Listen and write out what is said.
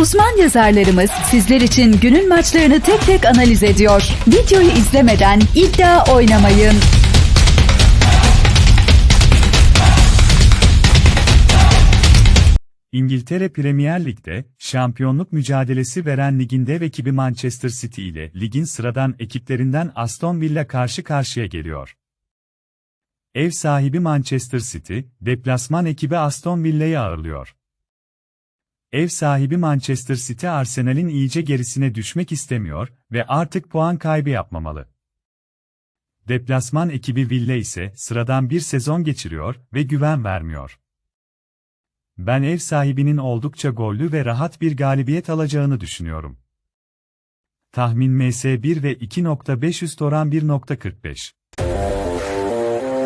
Uzman yazarlarımız sizler için günün maçlarını tek tek analiz ediyor. Videoyu izlemeden iddia oynamayın. İngiltere Premier Lig'de şampiyonluk mücadelesi veren ligin dev ekibi Manchester City ile ligin sıradan ekiplerinden Aston Villa karşı karşıya geliyor. Ev sahibi Manchester City, deplasman ekibi Aston Villa'yı ağırlıyor. Ev sahibi Manchester City Arsenal'in iyice gerisine düşmek istemiyor ve artık puan kaybı yapmamalı. Deplasman ekibi Villa ise sıradan bir sezon geçiriyor ve güven vermiyor. Ben ev sahibinin oldukça gollü ve rahat bir galibiyet alacağını düşünüyorum. Tahmin MS1 ve 2.5 üst oran 1.45.